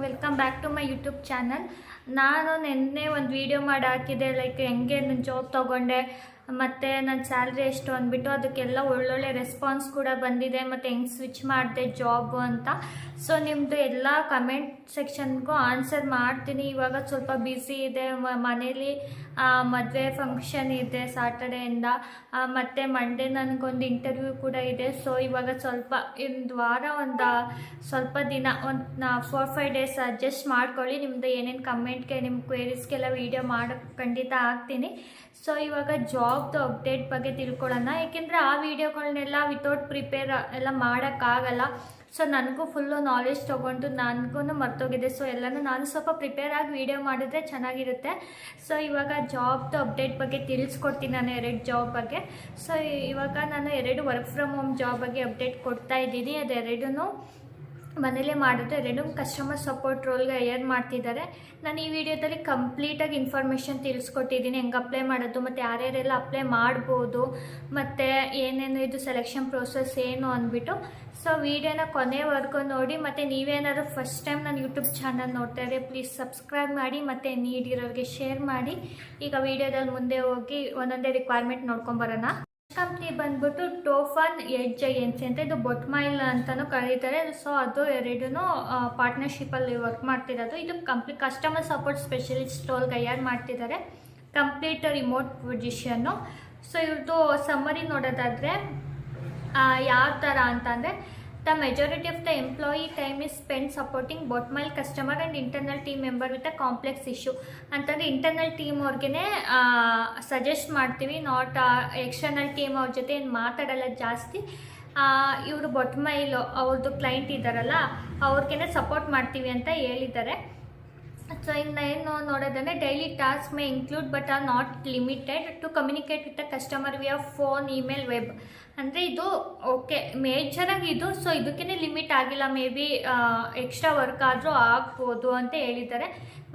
Welcome back to my YouTube channel ನಾನು ನಿನ್ನೆ ಒಂದು ವೀಡಿಯೋ ಮಾಡಿ ಹಾಕಿದೆ ಲೈಕ್ ಹೆಂಗೆ ನನ್ನ ಜಾಬ್ ತೊಗೊಂಡೆ ಮತ್ತು ನನ್ನ ಸ್ಯಾಲ್ರಿ ಎಷ್ಟು ಅಂದ್ಬಿಟ್ಟು ಅದಕ್ಕೆಲ್ಲ ಒಳ್ಳೊಳ್ಳೆ ರೆಸ್ಪಾನ್ಸ್ ಕೂಡ ಬಂದಿದೆ. ಮತ್ತು ಹೆಂಗೆ ಸ್ವಿಚ್ ಮಾಡಿದೆ ಜಾಬು ಅಂತ. ಸೊ ನಿಮ್ಮದು ಎಲ್ಲ ಕಮೆಂಟ್ ಸೆಕ್ಷನ್ಗೂ ಆನ್ಸರ್ ಮಾಡ್ತೀನಿ. ಇವಾಗ ಸ್ವಲ್ಪ ಬ್ಯುಸಿ ಇದೆ. ಮನೇಲಿ ಮದುವೆ ಫಂಕ್ಷನ್ ಇದೆ ಸಾಟರ್ಡೆಯಿಂದ ಮತ್ತು ಮಂಡೇ ನನಗೊಂದು ಇಂಟರ್ವ್ಯೂ ಕೂಡ ಇದೆ. ಸೊ ಇವಾಗ ಸ್ವಲ್ಪ ಒಂದು ವಾರ ಒಂದು, ಸ್ವಲ್ಪ ದಿನ ಒಂದು ಫೋರ್ ಫೈವ್ ಡೇಸ್ ಅಡ್ಜಸ್ಟ್ ಮಾಡ್ಕೊಳ್ಳಿ. ನಿಮ್ಮದು ಏನೇನು ಕಮೆಂಟ್ಗೆ ನಿಮ್ಮ ಕ್ವೇರೀಸ್ಗೆಲ್ಲ ವೀಡಿಯೋ ಮಾಡೋ, ಖಂಡಿತ ಹಾಕ್ತೀನಿ. ಸೊ ಇವಾಗ ಜಾಬ್ದು ಅಪ್ಡೇಟ್ ಬಗ್ಗೆ ತಿಳ್ಕೊಳ್ಳೋಣ. ಏಕೆಂದರೆ ಆ ವಿಡಿಯೋಗಳನ್ನೆಲ್ಲ ವಿತೌಟ್ ಪ್ರಿಪೇರ್ ಎಲ್ಲ ಮಾಡೋಕ್ಕಾಗಲ್ಲ. ಸೊ ನನಗೂ ಫುಲ್ಲು ನಾಲೆಜ್ ತೊಗೊಂಡು ನನಗೂ ಮರ್ತೋಗಿದೆ. ಸೊ ಎಲ್ಲನೂ ನಾನು ಸ್ವಲ್ಪ ಪ್ರಿಪೇರ್ ಆಗಿ ವೀಡಿಯೋ ಮಾಡಿದ್ರೆ ಚೆನ್ನಾಗಿರುತ್ತೆ. ಸೊ ಇವಾಗ ಜಾಬ್ದು ಅಪ್ಡೇಟ್ ಬಗ್ಗೆ ತಿಳಿಸ್ಕೊಡ್ತೀನಿ ನಾನು ಎರಡು ಜಾಬ್ ಬಗ್ಗೆ. ಸೊ ಇವಾಗ ನಾನು ಎರಡು ವರ್ಕ್ ಫ್ರಮ್ ಹೋಮ್ ಜಾಬ್ ಬಗ್ಗೆ ಅಪ್ಡೇಟ್ ಕೊಡ್ತಾ ಇದ್ದೀನಿ. ಅದೆರಡೂ ಮನೇಲೇ ಮಾಡಿದ್ರೆ ಎರಡು ಕಸ್ಟಮರ್ ಸಪೋರ್ಟ್ ರೋಲ್ಗೆ ಹೈಯರ್ ಮಾಡ್ತಿದ್ದಾರೆ. ನಾನು ಈ ವಿಡಿಯೋದಲ್ಲಿ ಕಂಪ್ಲೀಟಾಗಿ ಇನ್ಫಾರ್ಮೇಷನ್ ತಿಳಿಸ್ಕೊಟ್ಟಿದ್ದೀನಿ. ಹೆಂಗೆ ಅಪ್ಲೈ ಮಾಡೋದು, ಮತ್ತು ಯಾರ್ಯಾರೆಲ್ಲ ಅಪ್ಲೈ ಮಾಡ್ಬೋದು, ಮತ್ತು ಏನೇನು ಇದು ಸೆಲೆಕ್ಷನ್ ಪ್ರೋಸೆಸ್ ಏನು ಅಂದ್ಬಿಟ್ಟು. ಸೊ ವಿಡಿಯೋನ ಕೊನೆವರೆಗೂ ನೋಡಿ, ಮತ್ತು ನೀವೇನಾದ್ರು ಫಸ್ಟ್ ಟೈಮ್ ನಾನು ಯೂಟ್ಯೂಬ್ ಚಾನಲ್ ನೋಡ್ತಾ ಇದ್ರೆ ಪ್ಲೀಸ್ ಸಬ್ಸ್ಕ್ರೈಬ್ ಮಾಡಿ, ಮತ್ತು ನೀಡಿರೋರಿಗೆ ಶೇರ್ ಮಾಡಿ. ಈಗ ವಿಡಿಯೋದಲ್ಲಿ ಮುಂದೆ ಹೋಗಿ ಒಂದೊಂದೇ ರಿಕ್ವೈರ್ಮೆಂಟ್ ನೋಡ್ಕೊಂಬರೋಣ ಕಂಪ್ನಿ ಬಂದ್ಬಿಟ್ಟು ಟೋಫನ್, ಎಡ್ಜ್ ಏಜೆನ್ಸಿ ಅಂತ ಇದು ಬೊಟ್ಮೈಲ್ ಅಂತಲೂ ಕರೀತಾರೆ. ಸೊ ಅದು ಎರಡೂ ಪಾರ್ಟ್ನರ್ಶಿಪ್ಪಲ್ಲಿ ವರ್ಕ್ ಮಾಡ್ತಿರೋದು. ಇದು ಕಂಪ್ನಿ ಕಸ್ಟಮರ್ ಸಪೋರ್ಟ್ ಸ್ಪೆಷಲಿಸ್ಟ್ ಟೋಲ್ ಗೈಯಾರ್ ಮಾಡ್ತಿದ್ದಾರೆ. ಕಂಪ್ಲೀಟ್ ರಿಮೋಟ್ ಪೊಸಿಷನ್ನು ಸೊ ಇವ್ರದ್ದು ಸಮ್ಮರಿ ನೋಡೋದಾದರೆ ಯಾವ ಥರ ಅಂತಂದರೆ the majority of the employee time is spend supporting Bottomline customer and internal team member with a complex issue ಅಂತಂದರೆ ಇಂಟರ್ನಲ್ ಟೀಮ್ ಅವ್ರಿಗೆ ಸಜೆಸ್ಟ್ ಮಾಡ್ತೀವಿ. ನಾಟ್ ಎಕ್ಸ್ಟರ್ನಲ್ ಟೀಮ್ ಅವ್ರ ಜೊತೆ ಏನು ಮಾತಾಡಲ್ಲ ಜಾಸ್ತಿ. ಇವರು ಬೊಟ್ಮೈಲು ಅವ್ರದ್ದು ಕ್ಲೈಂಟ್ ಇದ್ದಾರಲ್ಲ ಅವ್ರಿಗೇನೆ ಸಪೋರ್ಟ್ ಮಾಡ್ತೀವಿ ಅಂತ ಹೇಳಿದ್ದಾರೆ. ಸೊ ಇನ್ನು ಏನು ನೋಡೋದಂದರೆ daily task may include but are not limited to communicate with the customer via phone email web ಅಂದರೆ ಇದು ಓಕೆ ಮೇಜರಾಗಿ ಇದು ಸೊ ಇದಕ್ಕೇ ಲಿಮಿಟ್ ಆಗಿಲ್ಲ. ಮೇ ಬಿ ಎಕ್ಸ್ಟ್ರಾ ವರ್ಕ್ ಆದರೂ ಆಗ್ಬೋದು ಅಂತ ಹೇಳಿದ್ದಾರೆ.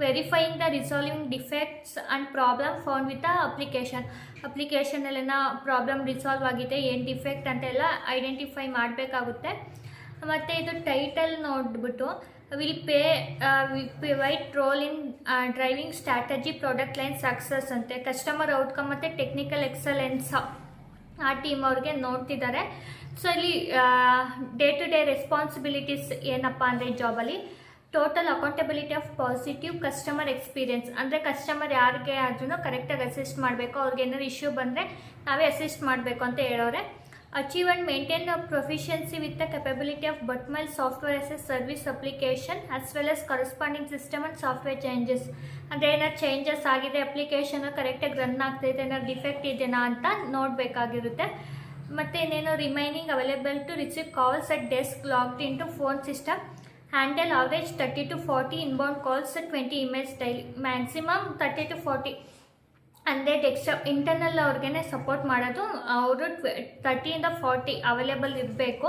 Verifying the resolving defects and problem found with the application ಅಪ್ಲಿಕೇಶನಲ್ಲೆಲ್ಲ problem resolve ಆಗಿದೆ, ಏನು ಡಿಫೆಕ್ಟ್ ಅಂತೆಲ್ಲ ಐಡೆಂಟಿಫೈ ಮಾಡಬೇಕಾಗುತ್ತೆ. ಮತ್ತು ಇದು ಟೈಟಲ್ ನೋಡಿಬಿಟ್ಟು will play vital role in driving strategy product line success ಅಂತೆ. ಕಸ್ಟಮರ್ ಔಟ್ಕಮ್ ಮತ್ತು ಟೆಕ್ನಿಕಲ್ ಎಕ್ಸಲೆನ್ಸ್ ಆ ಟೀಮ್ ಅವ್ರಿಗೆ ನೋಡ್ತಿದ್ದಾರೆ. ಸೊ ಇಲ್ಲಿ ಡೇ ಟು ಡೇ ರೆಸ್ಪಾನ್ಸಿಬಿಲಿಟೀಸ್ ಏನಪ್ಪ ಅಂದರೆ ಜಾಬಲ್ಲಿ total accountability of positive customer experience ಅಂದರೆ ಕಸ್ಟಮರ್ ಯಾರಿಗೆ ಆದ್ರೂ ಕರೆಕ್ಟಾಗಿ ಅಸಿಸ್ಟ್ ಮಾಡಬೇಕು. ಅವ್ರಿಗೆ ಏನಾದ್ರು ಇಶ್ಯೂ ಬಂದರೆ ನಾವೇ ಅಸಿಸ್ಟ್ ಮಾಡಬೇಕು ಅಂತ ಹೇಳೋರೆ. Achieve maintain a proficiency with the capability of Bottomline software as a service application as well as corresponding system and software changes ಅಂದರೆ ಏನಾದ್ರು ಚೇಂಜಸ್ ಆಗಿದೆ ಅಪ್ಲಿಕೇಶನ್ ಕರೆಕ್ಟಾಗಿ ರನ್ ಆಗ್ತೈತೆ ಏನಾದ್ರು ಡಿಫೆಕ್ಟ್ ಇದೆಯಾ ಅಂತ ನೋಡಬೇಕಾಗಿರುತ್ತೆ. ಮತ್ತು ಇನ್ನೇನು remaining available to receive calls at desk locked in to phone system handle average thirty to forty inbound calls twenty emails daily maximum thirty to forty ಅಂದರೆ ಟೆಕ್ಸ್ಟ್ ಇಂಟರ್ನಲ್ ಅವ್ರಿಗೆ ಸಪೋರ್ಟ್ ಮಾಡೋದು. ಅವರು ತರ್ಟಿಯಿಂದ ಫಾರ್ಟಿ ಅವೈಲೇಬಲ್ ಇರಬೇಕು.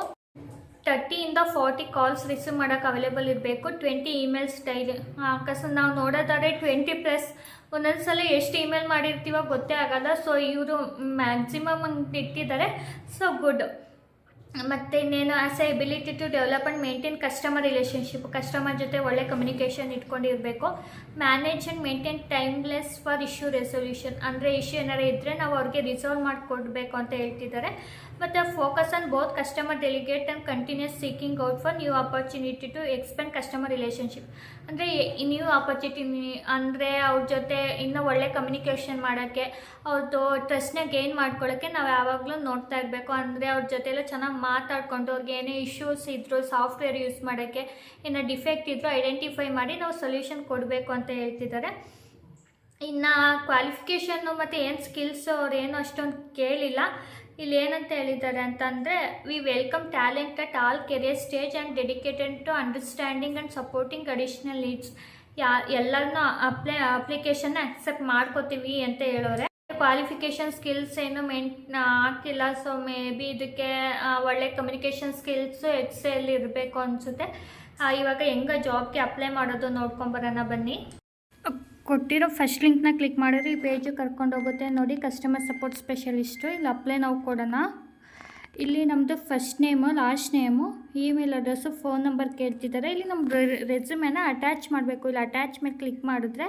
ತರ್ಟಿಯಿಂದ forty calls receive ಮಾಡೋಕ್ಕೆ available ಇರಬೇಕು. Twenty emails daily ಅಕಸ್ಮಾತ್ ನಾವು ನೋಡೋದಾದ್ರೆ ಟ್ವೆಂಟಿ ಪ್ಲಸ್ ಒಂದೊಂದು ಸಲ ಎಷ್ಟು ಇಮೇಲ್ ಮಾಡಿರ್ತೀವೋ ಗೊತ್ತೇ ಆಗೋಲ್ಲ. ಸೊ ಇವರು ಮ್ಯಾಕ್ಸಿಮಮ್ ಇಟ್ಟಿದ್ದಾರೆ. ಸೊ ಗುಡ್ ಮತ್ತು ಇನ್ನೇನು as ability to develop and maintain customer relationship customer ಜೊತೆ ಒಳ್ಳೆ communication ಇಟ್ಕೊಂಡಿರಬೇಕು. Manage and maintain timeless for issue resolution ಅಂದರೆ ಇಶ್ಯೂ ಏನಾರು ಇದ್ದರೆ ನಾವು ಅವ್ರಿಗೆ ರಿಸಾಲ್ವ್ ಮಾಡಿಕೊಡ್ಬೇಕು ಅಂತ ಹೇಳ್ತಿದ್ದಾರೆ. ಮತ್ತು focus on both customer delegate and continues seeking out for new opportunity to expand customer relationship ಅಂದರೆ ನ್ಯೂ ಆಪರ್ಚುನಿಟಿ ಅಂದರೆ ಅವ್ರ ಜೊತೆ ಇನ್ನೂ ಒಳ್ಳೆ ಕಮ್ಯುನಿಕೇಷನ್ ಮಾಡೋಕ್ಕೆ ಅವ್ರದ್ದು ಟ್ರಸ್ಟ್ನ ಗೇನ್ ಮಾಡ್ಕೊಳ್ಳೋಕ್ಕೆ ನಾವು ಯಾವಾಗಲೂ ನೋಡ್ತಾ ಇರಬೇಕು. ಅಂದರೆ ಅವ್ರ ಜೊತೆ ಎಲ್ಲ ಚೆನ್ನಾಗಿ ಮಾತಾಡ್ಕೊಂಡು ಅವ್ರಿಗೆ ಏನೇ ಇಶ್ಯೂಸ್ ಇದ್ದರೂ ಸಾಫ್ಟ್ವೇರ್ ಯೂಸ್ ಮಾಡೋಕ್ಕೆ ಏನೋ ಡಿಫೆಕ್ಟ್ ಇದ್ದರೂ ಐಡೆಂಟಿಫೈ ಮಾಡಿ ನಾವು ಸೊಲ್ಯೂಷನ್ ಕೊಡಬೇಕು ಅಂತ ಹೇಳ್ತಿದ್ದಾರೆ. ಇನ್ನು ಕ್ವಾಲಿಫಿಕೇಷನ್ನು ಮತ್ತು ಏನು ಸ್ಕಿಲ್ಸು ಅವ್ರು ಏನು ಅಷ್ಟೊಂದು ಕೇಳಿಲ್ಲ. ಇಲ್ಲಿ ಏನಂತ ಹೇಳಿದ್ದಾರೆ ಅಂತಂದರೆ we welcome talent at all career stage and dedicated to understanding and supporting additional needs ಯಾ ಎಲ್ಲರನ್ನೂ ಅಪ್ಲೈ ಅಪ್ಲಿಕೇಶನ್ನ ಅಕ್ಸೆಪ್ಟ್ ಮಾಡ್ಕೋತೀವಿ ಅಂತ ಹೇಳೋರೆ. ಕ್ವಾಲಿಫಿಕೇಷನ್ ಸ್ಕಿಲ್ಸ್ ಏನು ಮೇಂಟ್ ಆಗ್ತಿಲ್ಲ ಸೊ ಮೇ ಬಿ ಇದಕ್ಕೆ ಒಳ್ಳೆ ಕಮ್ಯುನಿಕೇಷನ್ ಸ್ಕಿಲ್ಸು ಎಕ್ಸೆಲ್ ಇರಬೇಕು ಅನಿಸುತ್ತೆ. ಇವಾಗ ಹೆಂಗೆ ಜಾಬ್ಗೆ ಅಪ್ಲೈ ಮಾಡೋದು ನೋಡ್ಕೊಂಬರೋಣ ಬನ್ನಿ. ಕೊಟ್ಟಿರೋ ಫಸ್ಟ್ ಲಿಂಕ್ನ ಕ್ಲಿಕ್ ಮಾಡಿದ್ರೆ ಈ ಪೇಜು ಕರ್ಕೊಂಡು ಹೋಗುತ್ತೆ. ನೋಡಿ ಕಸ್ಟಮರ್ ಸಪೋರ್ಟ್ ಸ್ಪೆಷಲಿಸ್ಟು ಇಲ್ಲಿ ಅಪ್ಲೈ ನಾವು ಕೊಡೋಣ. ಇಲ್ಲಿ ನಮ್ಮದು first name last name email address phone number ಕೇಳ್ತಿದ್ದಾರೆ. ಇಲ್ಲಿ ನಮ್ಮ ರೆಸ್ಯೂಮೆನ ಅಟ್ಯಾಚ್ ಮಾಡಬೇಕು. ಇಲ್ಲಿ ಅಟ್ಯಾಚ್ ಮೇಲೆ ಕ್ಲಿಕ್ ಮಾಡಿದ್ರೆ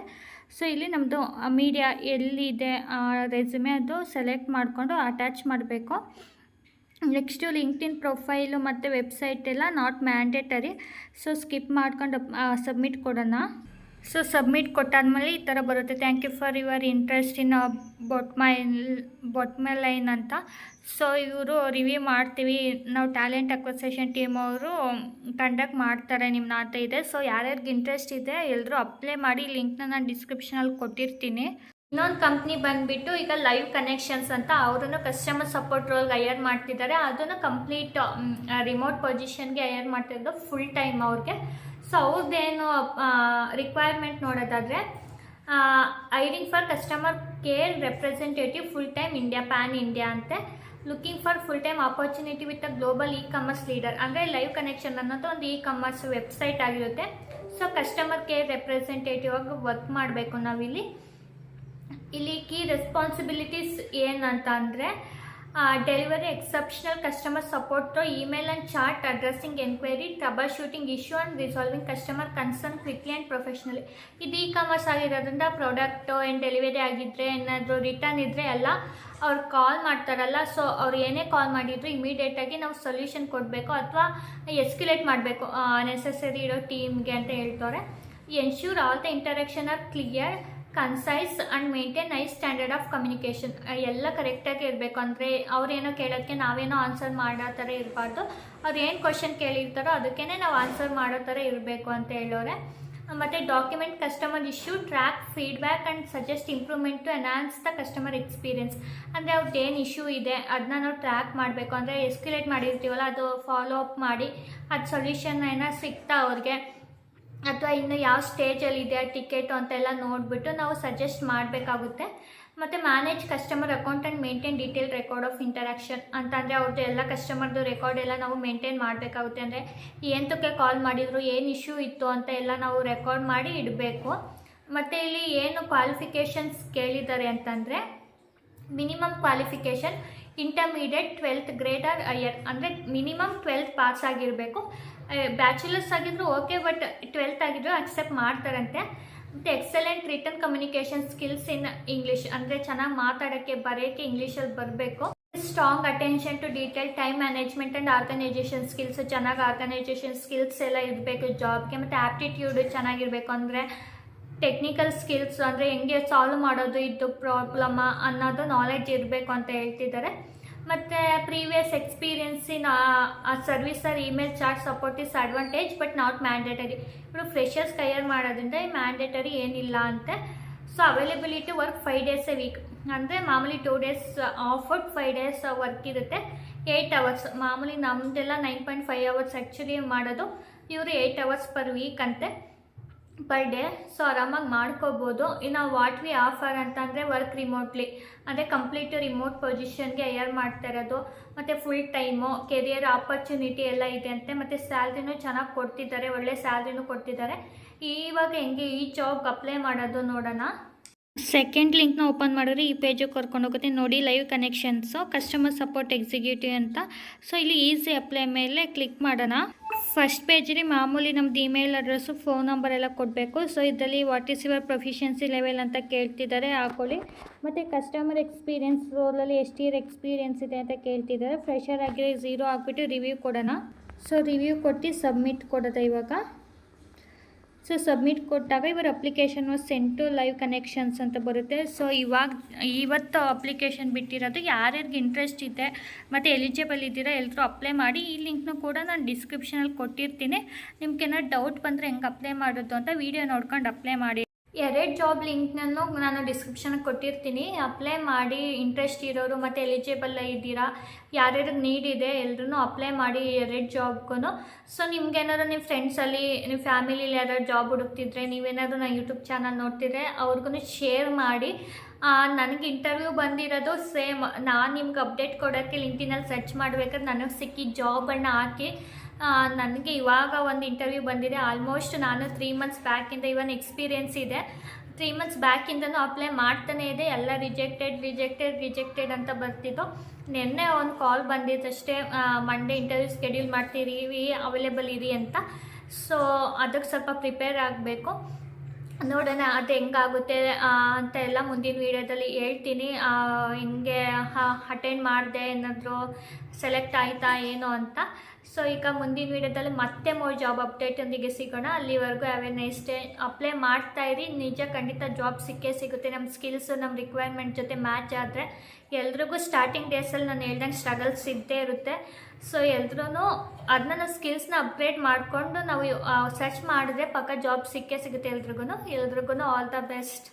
ಸೊ ಇಲ್ಲಿ ನಮ್ಮದು ಮೀಡಿಯಾ ಎಲ್ಲಿದೆ ರೆಸ್ಯೂಮೆ ಅದು ಸೆಲೆಕ್ಟ್ ಮಾಡಿಕೊಂಡು ಅಟ್ಯಾಚ್ ಮಾಡಬೇಕು. ನೆಕ್ಸ್ಟು ಇನ್ ಪ್ರೊಫೈಲು ಮತ್ತು ವೆಬ್ಸೈಟ್ ಎಲ್ಲ ನಾಟ್ ಮ್ಯಾಂಡೇಟರಿ ಸೊ ಸ್ಕಿಪ್ ಮಾಡ್ಕೊಂಡು ಸಬ್ಮಿಟ್ ಕೊಡೋಣ. ಸೊ ಸಬ್ಮಿಟ್ ಕೊಟ್ಟಾದ್ಮೇಲೆ ಈ ಥರ ಬರುತ್ತೆ. Thank you for your interest in Bottomline ಅಂತ. ಸೊ ಇವರು ರಿವ್ಯೂ ಮಾಡ್ತೀವಿ. ನಾವು ಟ್ಯಾಲೆಂಟ್ ಅಕ್ವಸೇಷನ್ ಟೀಮ್ ಅವರು ಕಂಡಕ್ಟ್ ಮಾಡ್ತಾರೆ ನಿಮ್ಮ ನಾಟ ಇದೆ. ಸೊ ಯಾರ್ಯಾರಿಗೆ ಇಂಟ್ರೆಸ್ಟ್ ಇದೆ ಎಲ್ಲರೂ ಅಪ್ಲೈ ಮಾಡಿ ಲಿಂಕ್ನ ನಾನು ಡಿಸ್ಕ್ರಿಪ್ಷನಲ್ಲಿ ಕೊಟ್ಟಿರ್ತೀನಿ. ಇನ್ನೊಂದು ಕಂಪ್ನಿ ಬಂದುಬಿಟ್ಟು ಈಗ ಲೈವ್ ಕನೆಕ್ಷನ್ಸ್ ಅಂತ ಅವರನ್ನು ಕಸ್ಟಮರ್ ಸಪೋರ್ಟ್ ರೋಲ್ಗೆ ಹೈಯರ್ ಮಾಡ್ತಿದ್ದಾರೆ. ಅದನ್ನು ಕಂಪ್ಲೀಟ್ ರಿಮೋಟ್ ಪೊಸಿಷನ್ಗೆ ಹೈಯರ್ ಮಾಡ್ತಿದ್ದು ಫುಲ್ ಟೈಮ್ ಅವ್ರಿಗೆ. ಸೊ ಅವ್ರದ್ದೇನು ರಿಕ್ವೈರ್ಮೆಂಟ್ ನೋಡೋದಾದರೆ hiring for customer care representative full time India pan India ಅಂತೆ. Looking for full time opportunity with a global ecommerce leader ಅಂದರೆ ಲೈವ್ ಕನೆಕ್ಷನ್ ಅನ್ನೋದು ಒಂದು ಇ ಕಾಮರ್ಸ್ ವೆಬ್ಸೈಟ್ ಆಗಿರುತ್ತೆ. ಸೊ ಕಸ್ಟಮರ್ ಕೇರ್ ರೆಪ್ರೆಸೆಂಟೇಟಿವ್ ಆಗಿ work ಮಾಡಬೇಕು ನಾವಿಲ್ಲಿ. ಇಲ್ಲಿ ಕೀ ರೆಸ್ಪಾನ್ಸಿಬಿಲಿಟೀಸ್ ಏನಂತ ಅಂದರೆ delivery exceptional customer support email and chat addressing enquiry trouble shooting issue and resolving customer concern quickly and professionally ಇದು ಇ ಕಾಮರ್ಸ್ ಆಗಿರೋದ್ರಿಂದ product ಏನು ಡೆಲಿವರಿ ಆಗಿದ್ದರೆ ಏನಾದರೂ ರಿಟರ್ನ್ ಇದ್ದರೆ ಎಲ್ಲ ಅವ್ರು ಕಾಲ್ ಮಾಡ್ತಾರಲ್ಲ ಸೊ ಅವ್ರು ಏನೇ ಕಾಲ್ ಮಾಡಿದ್ರು ಇಮಿಡಿಯೇಟಾಗಿ ನಾವು ಸೊಲ್ಯೂಷನ್ ಕೊಡಬೇಕು ಅಥವಾ ಎಸ್ಕ್ಯುಲೇಟ್ ಮಾಡಬೇಕು. ನೆಸೆಸರಿ ಇರೋ ಟೀಮ್ಗೆ ಅಂತ ಹೇಳ್ತಾರೆ. Ensure all the interaction are clear concise and maintain high standard of communication ಎಲ್ಲ ಕರೆಕ್ಟಾಗಿ ಇರಬೇಕು. ಅಂದರೆ ಅವ್ರೇನೋ ಕೇಳೋಕ್ಕೆ ನಾವೇನೋ ಆನ್ಸರ್ ಮಾಡೋ ಥರ ಇರಬಾರ್ದು. ಅವ್ರು ಏನು ಕ್ವಶನ್ ಕೇಳಿರ್ತಾರೋ ಅದಕ್ಕೇ ನಾವು ಆನ್ಸರ್ ಮಾಡೋ ಥರ ಇರಬೇಕು ಅಂತ ಹೇಳೋರೆ. ಮತ್ತು document customer issue track feedback and suggest improvement to enhance the customer experience ಅಂದರೆ ಅವ್ರದ್ದು ಏನು ಇಶ್ಯೂ ಇದೆ ಅದನ್ನ ನಾವು ಟ್ರ್ಯಾಕ್ ಮಾಡಬೇಕು. ಅಂದರೆ ಎಸ್ಕ್ಯುಲೇಟ್ ಮಾಡಿರ್ತೀವಲ್ಲ, ಅದು ಫಾಲೋ ಅಪ್ ಮಾಡಿ, ಅದು ಸೊಲ್ಯೂಷನ್ ಏನೋ ಸಿಗ್ತಾ ಅವ್ರಿಗೆ. ಅಥವಾ ಇನ್ನು ಯಾವ ಸ್ಟೇಜಲ್ಲಿ ಇದೆ ಟಿಕೆಟು ಅಂತೆಲ್ಲ ನೋಡಿಬಿಟ್ಟು ನಾವು ಸಜೆಸ್ಟ್ ಮಾಡಬೇಕಾಗುತ್ತೆ. ಮತ್ತು manage customer account and maintain detail record of interaction ಅಂತಂದರೆ ಅವ್ರದ್ದು ಎಲ್ಲ ಕಸ್ಟಮರ್ದು ರೆಕಾರ್ಡ್ ಎಲ್ಲ ನಾವು ಮೇಂಟೈನ್ ಮಾಡಬೇಕಾಗುತ್ತೆ. ಅಂದರೆ ಎಂತಕ್ಕೆ ಕಾಲ್ ಮಾಡಿದರು, ಏನು ಇಶ್ಯೂ ಇತ್ತು ಅಂತ ಎಲ್ಲ ನಾವು ರೆಕಾರ್ಡ್ ಮಾಡಿ ಇಡಬೇಕು. ಮತ್ತು ಇಲ್ಲಿ ಏನು ಕ್ವಾಲಿಫಿಕೇಷನ್ಸ್ ಕೇಳಿದ್ದಾರೆ ಅಂತಂದರೆ, minimum qualification intermediate twelfth grade or higher ಅಂದರೆ ಮಿನಿಮಮ್ ಟ್ವೆಲ್ತ್ ಪಾಸ್ ಆಗಿರಬೇಕು. ಬ್ಯಾಚುಲರ್ಸ್ ಆಗಿದ್ರು ಓಕೆ ಬಟ್ ಟ್ವೆಲ್ತ್ ಆಗಿದ್ರು ಅಕ್ಸೆಪ್ಟ್ ಮಾಡ್ತಾರಂತೆ. ಮತ್ತು excellent written communication skills in English ಅಂದರೆ ಚೆನ್ನಾಗಿ ಮಾತಾಡೋಕ್ಕೆ, ಬರೆಯೋಕ್ಕೆ ಇಂಗ್ಲೀಷಲ್ಲಿ ಬರಬೇಕು. Strong attention to detail time management and organisation skills ಚೆನ್ನಾಗಿ ಆರ್ಗನೈಜೇಷನ್ ಸ್ಕಿಲ್ಸ್ ಎಲ್ಲ ಇರಬೇಕು ಜಾಬ್ಗೆ ಮತ್ತು ಆ್ಯಪ್ಟಿಟ್ಯೂಡ್ ಚೆನ್ನಾಗಿರಬೇಕು ಅಂದರೆ ಟೆಕ್ನಿಕಲ್ ಸ್ಕಿಲ್ಸ್ ಅಂದರೆ ಹೆಂಗೆ ಸಾಲ್ವ್ ಮಾಡೋದು, ಇದು ಪ್ರಾಬ್ಲಮ್ಮ ಅನ್ನೋದು ನಾಲೆಡ್ಜ್ ಇರಬೇಕು ಅಂತ ಹೇಳ್ತಿದ್ದಾರೆ. ಮತ್ತು ಪ್ರೀವಿಯಸ್ ಎಕ್ಸ್ಪೀರಿಯನ್ಸ್ ಇನ್, ಆ servicer email charge support is advantage but not mandatory ಇವರು ಫ್ರೆಶರ್ಸ್ ಕೈಯರ್ ಮಾಡೋದ್ರಿಂದ ಈ ಮ್ಯಾಂಡೇಟರಿ ಏನಿಲ್ಲ ಅಂತೆ. So availability work five days a week ಅಂದರೆ ಮಾಮೂಲಿ two days off out five days work ಇರುತ್ತೆ. ಏಯ್ಟ್ ಅವರ್ಸ್ ಮಾಮೂಲಿ ನಮ್ದೆಲ್ಲ nine point five hours actually ಮಾಡೋದು. ಇವರು ಏಯ್ಟ್ ಅವರ್ಸ್ ಪರ್ ವೀಕ್ ಅಂತೆ. ಪರ್ ಡೇ ಸೊ ಆರಾಮಾಗಿ ಮಾಡ್ಕೋಬೋದು. ಇನ್ನು ವಾಟ್ ವಿ ಆಫರ್ ಅಂತಂದರೆ ವರ್ಕ್ ರಿಮೋಟ್ಲಿ ಅಂದರೆ ಕಂಪ್ಲೀಟ್ ರಿಮೋಟ್ ಪೊಸಿಷನ್ಗೆ ಹೈಯರ್ ಮಾಡ್ತಾ ಇರೋದು. ಮತ್ತು ಫುಲ್ ಟೈಮು ಕೆರಿಯರ್ ಆಪರ್ಚುನಿಟಿ ಎಲ್ಲ ಇದೆ ಅಂತೆ. ಮತ್ತು ಸ್ಯಾಲ್ರಿನೂ ಚೆನ್ನಾಗಿ ಕೊಡ್ತಿದ್ದಾರೆ, ಒಳ್ಳೆ ಸ್ಯಾಲ್ರಿನೂ ಕೊಡ್ತಿದ್ದಾರೆ. ಇವಾಗ ಹೆಂಗೆ ಈ ಜಾಬ್ಗೆ ಅಪ್ಲೈ ಮಾಡೋದು ನೋಡೋಣ. ಸೆಕೆಂಡ್ ಲಿಂಕ್ನ ಓಪನ್ ಮಾಡಿದ್ರೆ ಈ ಪೇಜಿಗೆ ಕರ್ಕೊಂಡು ಹೋಗುತ್ತೆ. ನೋಡಿ Live Connections customer support executive ಅಂತ. ಸೊ ಇಲ್ಲಿ ಈಸಿ ಅಪ್ಲೈ ಮೇಲೆ ಕ್ಲಿಕ್ ಮಾಡೋಣ. ಫಸ್ಟ್ ಪೇಜಲ್ಲಿ ಮಾಮೂಲಿ ನಮ್ದು ಇಮೇಲ್ ಅಡ್ರೆಸ್ಸು ಫೋನ್ ನಂಬರ್ ಎಲ್ಲ ಕೊಡಬೇಕು. ಸೊ ಇದರಲ್ಲಿ what is your proficiency level ಅಂತ ಕೇಳ್ತಿದ್ದಾರೆ, ಹಾಕೊಳ್ಳಿ. ಮತ್ತು ಕಸ್ಟಮರ್ ಎಕ್ಸ್ಪೀರಿಯೆನ್ಸ್ ರೋಲಲ್ಲಿ ಎಷ್ಟು ಇಯರ್ ಎಕ್ಸ್ಪೀರಿಯನ್ಸ್ ಇದೆ ಅಂತ ಕೇಳ್ತಿದ್ದಾರೆ. ಫ್ರೆಷರ್ ಆಗಿರೋ ಝೀರೋ ಹಾಕ್ಬಿಟ್ಟು ರಿವ್ಯೂ ಕೊಡೋಣ. ಸೊ ರಿವ್ಯೂ ಕೊಟ್ಟು ಸಬ್ಮಿಟ್ ಕೊಡೋದ ಇವಾಗ? ಸೊ ಸಬ್ಮಿಟ್ ಕೊಟ್ಟಾಗ ಇವರ application was sent to Live Connections ಅಂತ ಬರುತ್ತೆ. ಸೊ ಇವಾಗ, ಇವತ್ತು ಅಪ್ಲಿಕೇಶನ್ ಬಿಟ್ಟಿರೋದು ಯಾರ್ಯಾರಿಗೆ ಇಂಟ್ರೆಸ್ಟ್ ಇದೆ, ಮತ್ತು ಎಲಿಜಿಬಲ್ ಇದ್ದೀರಾ ಎಲ್ಲರೂ ಅಪ್ಲೈ ಮಾಡಿ, ಈ ಲಿಂಕ್ನೂ ಕೂಡ ನಾನು ಡಿಸ್ಕ್ರಿಪ್ಷನಲ್ಲಿ ಕೊಟ್ಟಿರ್ತೀನಿ. ನಿಮ್ಗೆ ಏನಾದ್ರು ಡೌಟ್ ಬಂದರೆ ಹೆಂಗೆ ಅಪ್ಲೈ ಮಾಡೋದು ಅಂತ ವೀಡಿಯೋ ನೋಡ್ಕೊಂಡು ಅಪ್ಲೈ ಮಾಡಿ. ಎರಡು ಜಾಬ್ ಲಿಂಕ್ನನ್ನು ನಾನು ಡಿಸ್ಕ್ರಿಪ್ಷನ್ಗೆ ಕೊಟ್ಟಿರ್ತೀನಿ. ಅಪ್ಲೈ ಮಾಡಿ ಇಂಟ್ರೆಸ್ಟ್ ಇರೋರು ಮತ್ತು ಎಲಿಜಿಬಲ್ ಇದ್ದೀರಾ ಯಾರ್ಯಾರಿಗೆ ನೀಡ್ ಇದೆ ಎಲ್ಲರೂ ಅಪ್ಲೈ ಮಾಡಿ ಎರಡು ಜಾಬ್ಗೂ ಸೊ, ನಿಮ್ಗೇನಾದ್ರು ನಿಮ್ಮ ಫ್ರೆಂಡ್ಸಲ್ಲಿ ನಿಮ್ಮ ಫ್ಯಾಮಿಲಿಲಿ ಯಾರಾದ್ರು ಜಾಬ್ ಹುಡುಕ್ತಿದ್ರೆ, ನೀವೇನಾದ್ರು ನಾನು ಯೂಟ್ಯೂಬ್ ಚಾನಲ್ ನೋಡ್ತಿದ್ರೆ ಅವ್ರಿಗೂ ಶೇರ್ ಮಾಡಿ. ನನಗೆ ಇಂಟರ್ವ್ಯೂ ಬಂದಿರೋದು ಸೇಮ್. ನಾನು ನಿಮ್ಗೆ ಅಪ್ಡೇಟ್ ಕೊಡೋಕ್ಕೆ ಲಿಂಕಿನಲ್ಲಿ ಸರ್ಚ್ ಮಾಡಬೇಕಾದ್ರೆ ನನಗೆ ಸಿಕ್ಕಿ ಜಾಬನ್ನು ಹಾಕಿ ನನಗೆ ಇವಾಗ ಒಂದು ಇಂಟರ್ವ್ಯೂ ಬಂದಿದೆ. ಆಲ್ಮೋಸ್ಟ್ ನಾನು ತ್ರೀ ಮಂತ್ಸ್ ಬ್ಯಾಕಿಂದ ಇವನ್ ಎಕ್ಸ್ಪೀರಿಯೆನ್ಸ್ ಇದೆ. ತ್ರೀ ಮಂತ್ಸ್ ಬ್ಯಾಕಿಂದನೂ ಅಪ್ಲೈ ಮಾಡ್ತಾನೇ ಇದೆ. ಎಲ್ಲ ರಿಜೆಕ್ಟೆಡ್ ರಿಜೆಕ್ಟೆಡ್ ರಿಜೆಕ್ಟೆಡ್ ಅಂತ ಬರ್ತಿದ್ದು ನಿನ್ನೆ ಒಂದು ಕಾಲ್ ಬಂದಿದ್ದಷ್ಟೇ ಮಂಡೇ ಇಂಟರ್ವ್ಯೂ ಸ್ಕೆಡ್ಯೂಲ್ ಮಾಡ್ತೀರಿ ಅವೈಲೇಬಲ್ ಇರಿ ಅಂತ. ಸೊ ಅದಕ್ಕೆ ಸ್ವಲ್ಪ ಪ್ರಿಪೇರ್ ಆಗಬೇಕು. ನೋಡೋಣ, ಅದು ಹೆಂಗಾಗುತ್ತೆ ಅಂತ ಎಲ್ಲ ಮುಂದಿನ ವೀಡಿಯೋದಲ್ಲಿ ಹೇಳ್ತೀನಿ. ಹಿಂಗೆ ಅಟೆಂಡ್ ಮಾಡಿದೆ ಏನಾದರೂ ಸೆಲೆಕ್ಟ್ ಆಯಿತಾ, ಏನು ಅಂತ. ಸೊ ಈಗ ಮುಂದಿನ ವೀಡಿಯೋದಲ್ಲಿ ಮತ್ತೆ ಮೋರ್ ಜಾಬ್ ಅಪ್ಡೇಟೊಂದಿಗೆ ಸಿಗೋಣ. ಅಲ್ಲಿವರೆಗೂ ಹ್ಯಾವ್ ಡೇ ಅಪ್ಲೈ ಮಾಡ್ತಾ ಇರಿ. ನಿಜ, ಖಂಡಿತ ಜಾಬ್ ಸಿಕ್ಕೇ ಸಿಗುತ್ತೆ. ನಮ್ಮ ಸ್ಕಿಲ್ಸು ನಮ್ಮ ರಿಕ್ವೈರ್ಮೆಂಟ್ ಜೊತೆ ಮ್ಯಾಚ್ ಆದರೆ ಎಲ್ರಿಗೂ ಸ್ಟಾರ್ಟಿಂಗ್ ಡೇಸಲ್ಲಿ ನಾನು ಹೇಳ್ದಂಗೆ ಸ್ಟ್ರಗಲ್ಸ್ ಇದ್ದೇ ಇರುತ್ತೆ. ಸೊ ಎಲ್ರೂ ಅದನ್ನ ಸ್ಕಿಲ್ಸ್ನ ಅಪ್ಗ್ರೇಡ್ ಮಾಡಿಕೊಂಡು ನಾವು ಸರ್ಚ್ ಮಾಡಿದ್ರೆ ಪಕ್ಕ ಜಾಬ್ ಸಿಕ್ಕೇ ಸಿಗುತ್ತೆ ಎಲ್ರಿಗೂ ಎಲ್ರಿಗೂ ಆಲ್ ದ ಬೆಸ್ಟ್